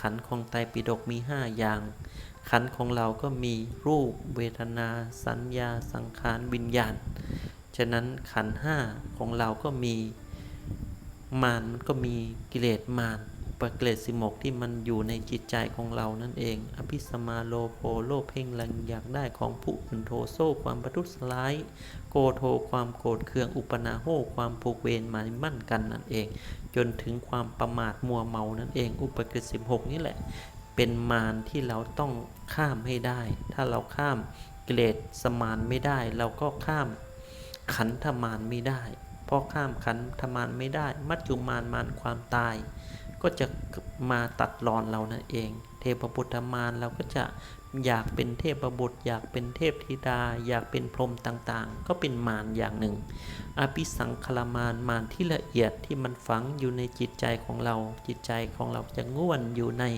ขันธ์ของไตรปิฎกมีห้าอย่าง ขันธ์ของเราก็มีรูปเวทนา สัญญา สังขารวิญญาณ ฉะนั้นขันธ์ห้าของเราก็มีมารมันก็มีกิเลสมาร ปกิเลสสิมกที่มันอยู่ในจิตใจของเรานั่นเอง อภิสมาโลโภโลภเพ่งแรงอยากได้ของผู้อื่นโทโซความประทุษร้าย โกโทความโกรธเคืองอุปนาโหความผูกเวรหมายมั่นกันนั่นเอง จนถึงความประมาทมัวเมานั่นเอง อุปกิเลสสิบหกนี่แหละ เป็นมารที่เราต้องข้ามให้ได้ ถ้าเราข้ามเกิเลสมานไม่ได้ เราก็ข้ามขันธมารไม่ได้พราะข้ามขันธมารไม่ได้ มัจจุมารมารความตาย ก็จะมาตัดรอนเรานั่นเอง เทพบุตรมารเราก็จะอยากเป็นเทพบุตร อยากเป็นเทพธิดา อยากเป็นพรหมต่างๆ ก็เป็นมารอย่างหนึ่ง อภิสังขลมารมารที่ละเอียดที่มันฝังอยู่ในจิตใจของเรา จิตใจของเราจะง่วนอยู่ใน